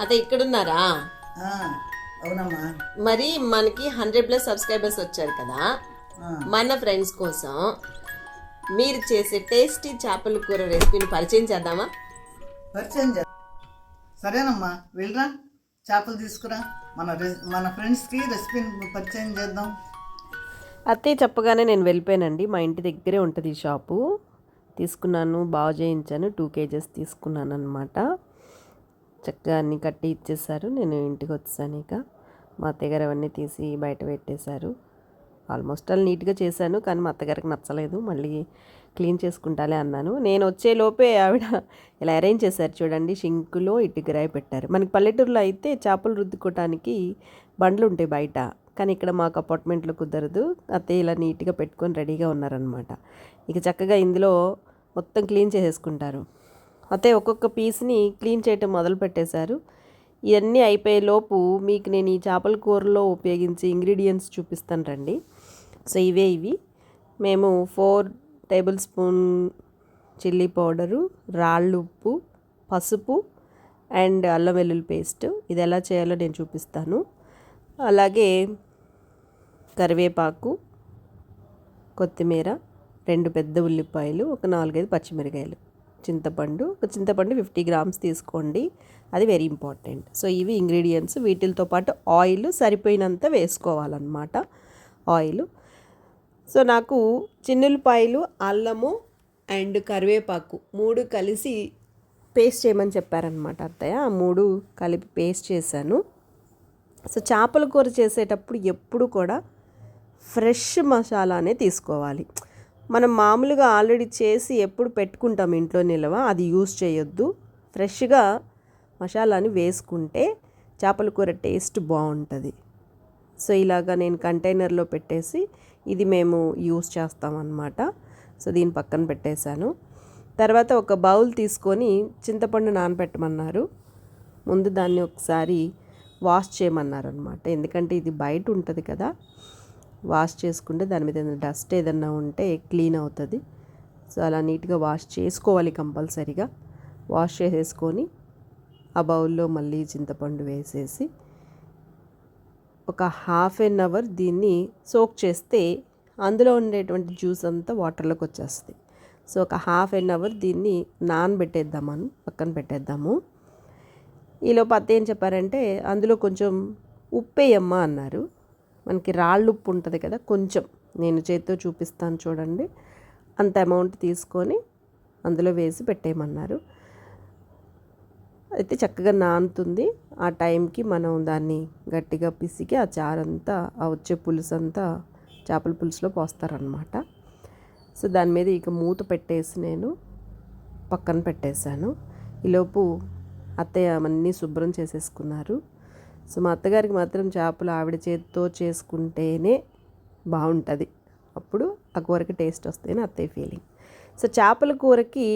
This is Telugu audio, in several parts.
అదే ఇక్కడున్నారా? ఆ, అవునమ్మా. మరి మనకి హండ్రెడ్ ప్లస్ సబ్స్క్రైబర్స్ వచ్చారు కదా? మన ఫ్రెండ్స్ కోసం మీరు చేసే టేస్టీ చేపల కూర రెసిపీని పరిచయం చేద్దామా? పరిచయం చే సరేనమ్మా వెళ్ళరా. చేపలు తీసుకురా. మన మన ఫ్రెండ్స్కి రెసిపీని పరిచయం చేద్దాం. అత్తయ్య చెప్పగానే నేను వెళ్ళిపోయానండి. మా ఇంటి దగ్గరే ఉంటుంది ఈ షాపు. తీసుకున్నాను బాగు చేయించాను టూ కేజెస్ తీసుకున్నాను అనమాట చక్కగా అన్నీ కట్టి ఇచ్చేసారు నేను ఇంటికి వచ్చాను ఇక. మా అత్తగారు అవన్నీ తీసి బయట పెట్టేశారు. ఆల్మోస్ట్ ఆల్ నీట్గా చేశాను కానీ మా అత్తగారికి నచ్చలేదు. మళ్ళీ క్లీన్ చేసుకుంటాలే అన్నాను. నేను వచ్చే లోపే ఆవిడ ఇలా అరేంజ్ చేశారు చూడండి షింకులో ఇటుకరాయి పెట్టారు. మనకి పల్లెటూరులో అయితే చేపలు రుద్దుకోవటానికి బండ్లు ఉంటాయి బయట. కానీ ఇక్కడ మాకు అపార్ట్మెంట్లో కుదరదు. అత్తయ్య ఇలా నీట్గా పెట్టుకొని రెడీగా ఉన్నారనమాట ఇక చక్కగా ఇందులో మొత్తం క్లీన్ చేసేసుకుంటారు. అయితే ఒక్కొక్క పీస్ని క్లీన్ చేయటం మొదలు పెట్టేశారు. ఇవన్నీ అయిపోయే లోపు మీకు నేను ఈ చేపల కూరలో ఉపయోగించే ఇంగ్రీడియంట్స్ చూపిస్తాను రండి. సో ఇవే ఇవి. మేము four table spoon chilli powder రాళ్ళు ఉప్పు పసుపు అండ్ అల్లం వెల్లుల్లి పేస్ట్. ఇది ఎలా చేయాలో నేను చూపిస్తాను. అలాగే కరివేపాకు కొత్తిమీర రెండు పెద్ద ఉల్లిపాయలు ఒక నాలుగైదు పచ్చిమిరకాయలు. చింతపండు ఒక చింతపండు ఫిఫ్టీ గ్రామ్స్ తీసుకోండి. అది వెరీ ఇంపార్టెంట్ సో ఇవి ఇంగ్రీడియంట్స్ వీటితో పాటు ఆయిల్ సరిపోయినంత వేసుకోవాలన్నమాట. ఆయిల్ సో నాకు చిన్నులపాయలు అల్లము అండ్ కరివేపాకు మూడు కలిసి పేస్ట్ చేయమని చెప్పారనమాట అత్తయ్య. ఆ మూడు కలిపి పేస్ట్ చేశాను. సో చేపల కూర చేసేటప్పుడు ఎప్పుడు కూడా ఫ్రెష్ మసాలానే తీసుకోవాలి. మనం మామూలుగా ఆల్రెడీ చేసి ఎప్పుడు పెట్టుకుంటాం ఇంట్లో నిల్వ అది యూస్ చేయొద్దు. ఫ్రెష్గా మసాలాని వేసుకుంటే చేపల కూర టేస్ట్ బాగుంటుంది. సో ఇలాగా నేను కంటైనర్లో పెట్టేసి ఇది మేము యూస్ చేస్తామన్నమాట. సో దీని పక్కన పెట్టేశాను. తర్వాత ఒక బౌల్ తీసుకొని చింతపండు నానబెట్టమన్నారు. ముందు దాన్ని ఒకసారి వాష్ చేయమన్నారు అనమాట ఎందుకంటే ఇది బయట ఉంటుంది కదా. వాష్ చేసుకుంటే దాని మీద ఏదైనా డస్ట్ ఏదన్నా ఉంటే క్లీన్ అవుతుంది. సో అలా నీట్గా వాష్ చేసుకోవాలి కంపల్సరీగా. వాష్ చేసేసుకొని ఆ బౌల్లో మళ్ళీ చింతపండు వేసేసి ఒక హాఫ్ ఎన్ అవర్ దీన్ని సోక్ చేస్తే అందులో ఉండేటువంటి జ్యూస్ అంతా వాటర్లోకి వచ్చేస్తుంది. సో ఒక హాఫ్ ఎన్ అవర్ దీన్ని నానబెట్టేద్దామని పక్కన పెట్టేద్దాము. ఈలో పత్తి ఏం చెప్పారంటే అందులో కొంచెం ఉప్పేయమ్మా అన్నారు. మనకి రాళ్ళు ఉప్పు ఉంటుంది కదా కొంచెం నేను చేతితో చూపిస్తాను చూడండి. అంత అమౌంట్ తీసుకొని అందులో వేసి పెట్టేయమన్నారు. అయితే చక్కగా నానుతుంది. ఆ టైంకి మనం దాన్ని గట్టిగా పిసికి ఆ చారంతా ఆ వచ్చే పులుసు అంతా చేపల పులుసులో పోస్తారనమాట సో దాని మీద ఇక మూత పెట్టేసి నేను పక్కన పెట్టేశాను. ఈలోపు అత్తయ్య అవన్నీ శుభ్రం చేసేసుకున్నారు. సో మా అత్తగారికి మాత్రం చేపలు ఆవిడ చేతితో చేసుకుంటేనే బాగుంటుంది. అప్పుడు ఆ కూరకి టేస్ట్ వస్తేనే అత్తయ్య ఫీలింగ్ సో చేపల కూరకి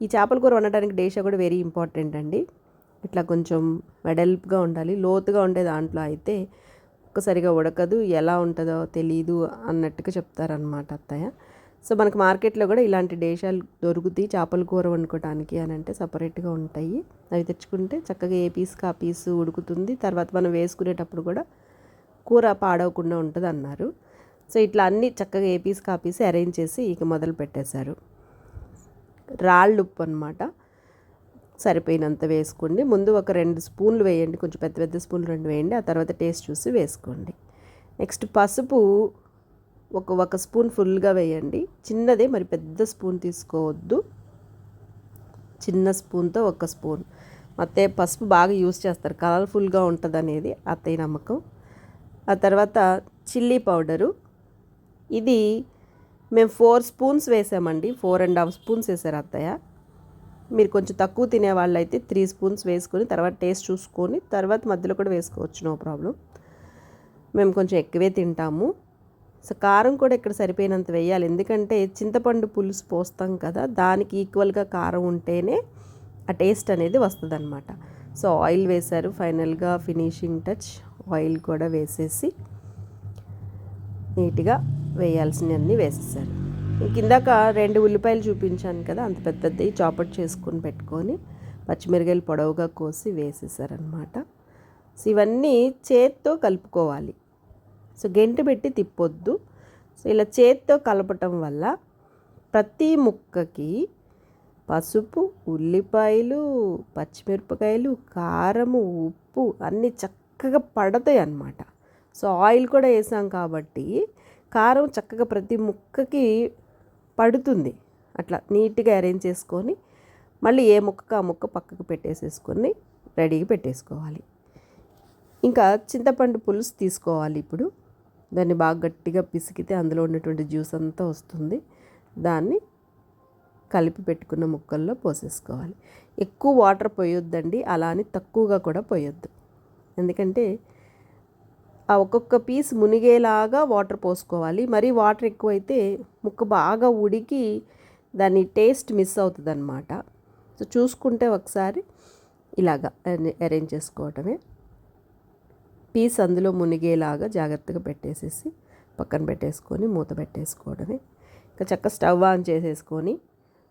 ఈ చేపల కూర వండడానికి డేషా కూడా వెరీ ఇంపార్టెంట్ అండి. ఇట్లా కొంచెం వెడల్పుగా ఉండాలి. లోతుగా ఉండే దాంట్లో అయితే ఒక్కసారిగా ఉడకదు. ఎలా ఉంటుందో తెలీదు అన్నట్టుగా చెప్తారనమాట అత్తయ్య. సో మనకు మార్కెట్లో కూడా ఇలాంటి డేషాలు దొరుకుతాయి. చేపల కూర వండుకోవడానికి అని అంటే సపరేట్గా ఉంటాయి. అవి తెచ్చుకుంటే చక్కగా ఏ పీస్కి ఆ పీసు ఉడుకుతుంది. తర్వాత మనం వేసుకునేటప్పుడు కూడా కూర పాడవకుండా ఉంటుంది అన్నారు. సో ఇట్లా అన్నీ చక్కగా ఏ పీస్కి ఆ పీస్ అరేంజ్ చేసి ఇక మొదలు పెట్టేశారు. రాళ్ళు ఉప్పు అనమాట సరిపోయినంత వేసుకోండి. ముందు ఒక రెండు స్పూన్లు వేయండి. కొంచెం పెద్ద పెద్ద స్పూన్లు రెండు వేయండి. ఆ తర్వాత టేస్ట్ చూసి వేసుకోండి. నెక్స్ట్ పసుపు ఒక ఒక స్పూన్ ఫుల్గా వేయండి. చిన్నదే మరి పెద్ద స్పూన్ తీసుకోవద్దు. చిన్న స్పూన్తో ఒక స్పూన్. అత్తయ్య పసుపు బాగా యూస్ చేస్తారు. కలర్ఫుల్గా ఉంటుంది అనేది అత్తయ్య నమ్మకం ఆ తర్వాత చిల్లీ పౌడరు. ఇది మేము ఫోర్ స్పూన్స్ వేసామండి. ఫోర్ అండ్ హాఫ్ స్పూన్స్ వేసారు అత్తయ్య. మీరు కొంచెం తక్కువ తినే వాళ్ళైతే త్రీ స్పూన్స్ వేసుకొని తర్వాత టేస్ట్ చూసుకొని తర్వాత మధ్యలో కూడా వేసుకోవచ్చు నో ప్రాబ్లం. మేము కొంచెం ఎక్కువే తింటాము. సో కారం కూడా ఇక్కడ సరిపోయినంత వేయాలి. ఎందుకంటే చింతపండు పులుసు పోస్తాం కదా దానికి ఈక్వల్గా కారం ఉంటేనే ఆ టేస్ట్ అనేది వస్తుంది అనమాట సో ఆయిల్ వేశారు ఫైనల్గా ఫినిషింగ్ టచ్ ఆయిల్ కూడా వేసేసి నీట్గా వేయాల్సినవన్నీ వేసేసారు. ఇంక ఇందాక రెండు ఉల్లిపాయలు చూపించాను కదా అంత పెద్ద పెద్దవి చాపట్ చేసుకొని పెట్టుకొని పచ్చిమిరకాయలు పొడవుగా కోసి వేసేసారనమాట సో ఇవన్నీ చేత్తో కలుపుకోవాలి. సో గెంటు పెట్టి తిప్పొద్దు. సో ఇలా చేత్తో కలపటం వల్ల ప్రతి ముక్కకి పసుపు ఉల్లిపాయలు పచ్చిమిరపకాయలు కారము ఉప్పు అన్నీ చక్కగా పడతాయి అన్నమాట. సో ఆయిల్ కూడా వేసాం కాబట్టి కారం చక్కగా ప్రతి ముక్కకి పడుతుంది. అట్లా నీట్గా అరేంజ్ చేసుకొని మళ్ళీ ఏ ముక్కకు ఆ ముక్క పక్కకు పెట్టేసేసుకొని రెడీగా పెట్టేసుకోవాలి. ఇంకా చింతపండు పులుసు తీసుకోవాలి ఇప్పుడు. దాన్ని బాగా గట్టిగా పిసికితే అందులో ఉన్నటువంటి జ్యూస్ అంతా వస్తుంది. దాన్ని కలిపి పెట్టుకున్న ముక్కల్లో పోసేసుకోవాలి. ఎక్కువ వాటర్ పోయొద్దండి అలా అని తక్కువగా కూడా పోయొద్దు. ఎందుకంటే ఆ ఒక్కొక్క పీస్ మునిగేలాగా వాటర్ పోసుకోవాలి. మరీ వాటర్ ఎక్కువైతే ముక్క బాగా ఉడికి దాని టేస్ట్ మిస్ అవుతుంది అనమాట సో చూసుకుంటే ఒకసారి ఇలాగా అరేంజ్ చేసుకోవటమే. పీస్ అందులో మునిగేలాగా జాగ్రత్తగా పెట్టేసేసి పక్కన పెట్టేసుకొని మూత పెట్టేసుకోవడమే. ఇంకా చక్క స్టవ్ ఆన్ చేసేసుకొని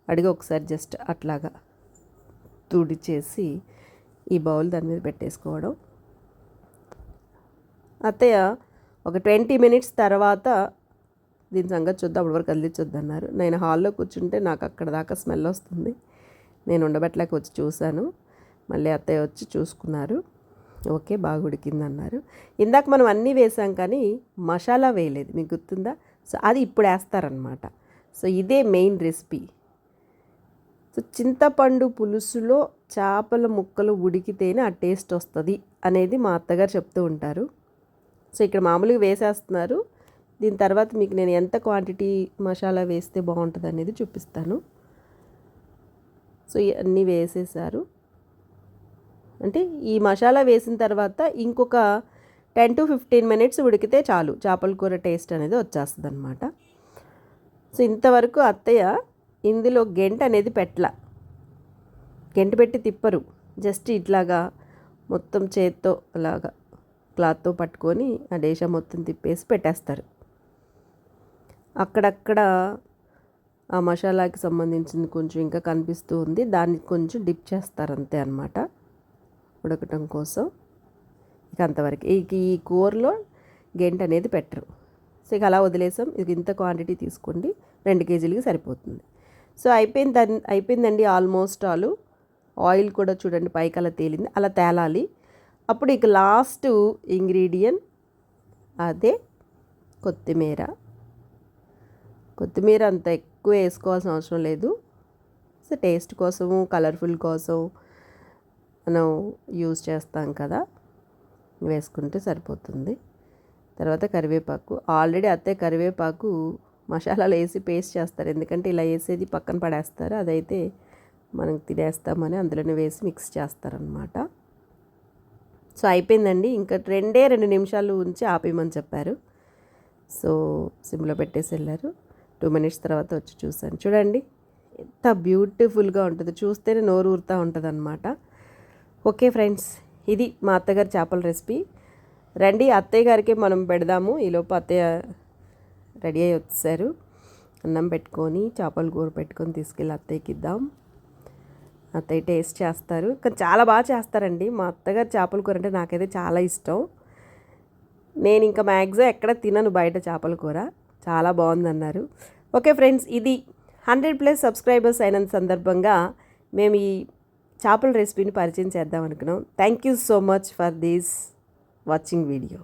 అడిగి ఒకసారి జస్ట్ అట్లాగా తుడిచేసి ఈ బౌల్ దాని మీద పెట్టేసుకోవడం. అత్తయ్య ఒక ట్వంటీ మినిట్స్ తర్వాత దీని సంగతి చూద్దాం అప్పటి వరకు కదిలించొద్దు అన్నారు నేను హాల్లో కూర్చుంటే నాకు అక్కడ దాకా స్మెల్ వస్తుంది. నేను ఉండబెట్టలేక వచ్చి చూశాను. మళ్ళీ అత్తయ్య వచ్చి చూసుకున్నారు. ఓకే బాగా ఉడికిందన్నారు. ఇందాక మనం అన్నీ వేసాం కానీ మసాలా వేయలేదు మీకు గుర్తుందా? సో అది ఇప్పుడు వేస్తారనమాట సో ఇదే మెయిన్ రెసిపీ. సో చింతపండు పులుసులో చేపల ముక్కలు ఉడికితేనే ఆ టేస్ట్ వస్తుంది అనేది మా అత్తగారు చెప్తూ ఉంటారు. సో ఇక్కడ మామూలుగా వేసేస్తున్నారు. దీని తర్వాత మీకు నేను ఎంత క్వాంటిటీ మసాలా వేస్తే బాగుంటుంది అనేది చూపిస్తాను. సో ఇవన్నీ వేసేసారు. అంటే ఈ మసాలా వేసిన తర్వాత ఇంకొక టెన్ టు ఫిఫ్టీన్ మినిట్స్ ఉడికితే చాలు. చేపల కూర టేస్ట్ అనేది వచ్చేస్తుంది అనమాట సో ఇంతవరకు అత్తయ్య ఇందులో గెంట అనేది పెట్టల. గెంట పెట్టి తిప్పరు. జస్ట్ ఇట్లాగా మొత్తం చేత్తో అలాగా క్లాత్తో పట్టుకొని ఆ డేషా మొత్తం తిప్పేసి పెట్టేస్తారు. అక్కడక్కడ ఆ మసాలాకి సంబంధించింది కొంచెం ఇంకా కనిపిస్తూ ఉంది. దాన్ని కొంచెం డిప్ చేస్తారు అంతే అనమాట ఉడకటం కోసం ఇక అంతవరకు. ఇక ఈ కూరలో గెంట అనేది పెట్టరు. సో ఇక అలా వదిలేసాం. ఇక ఇంత క్వాంటిటీ తీసుకోండి. రెండు కేజీలకి సరిపోతుంది. సో అయిపోయింది అయిపోయిందండి ఆల్మోస్ట్ ఆల్. ఆయిల్ కూడా చూడండి పైకి అలా తేలింది. అలా తేలాలి. అప్పుడు ఇక లాస్ట్ ఇంగ్రీడియంట్ అదే కొత్తిమీర. కొత్తిమీర అంత ఎక్కువ వేసుకోవాల్సిన అవసరం లేదు. సో టేస్ట్ కోసము కలర్ఫుల్ కోసం మనం యూజ్ చేస్తాం కదా వేసుకుంటే సరిపోతుంది. తర్వాత కరివేపాకు. ఆల్రెడీ అత్తే కరివేపాకు మసాలాలు వేసి పేస్ట్ చేస్తారు. ఎందుకంటే ఇలా వేసేది పక్కన పడేస్తారు. అదైతే మనం తినేస్తామని అందులోనే వేసి మిక్స్ చేస్తారనమాట సో అయిపోయిందండి. ఇంకా రెండే రెండు నిమిషాలు ఉంచి ఆపేయమని చెప్పారు. సో సిమ్లో పెట్టేసి వెళ్ళారు. టూ మినిట్స్ తర్వాత వచ్చి చూసాను చూడండి ఎంత బ్యూటిఫుల్గా ఉంటుంది. చూస్తేనే నోరు ఊరుతూ ఉంటుంది అనమాట ఓకే ఫ్రెండ్స్ ఇది మా అత్తగారి చేపల రెసిపీ. రండి అత్తయ్య గారికి మనం పెడదాము. ఈలోపు అత్తయ్య రెడీ అయ్యి వచ్చారు. అన్నం పెట్టుకొని చేపల కూర పెట్టుకొని తీసుకెళ్ళి అత్తయ్యకి ఇద్దాం. అత్తయ్య టేస్ట్ చేస్తారు. కానీ చాలా బాగా చేస్తారండి. మా అత్తగారు చేపల కూర అంటే నాకైతే చాలా ఇష్టం. నేను ఇంకా మ్యాక్సిమం ఎక్కడ తినను బయట చేపల కూర. చాలా బాగుందన్నారు. ఓకే ఫ్రెండ్స్ ఇది హండ్రెడ్ ప్లస్ సబ్స్క్రైబర్స్ అయిన సందర్భంగా మేము ఈ చేపల రెసిపీని పరిచయం చేద్దాం అనుకున్నాం. Thank you so much for this watching video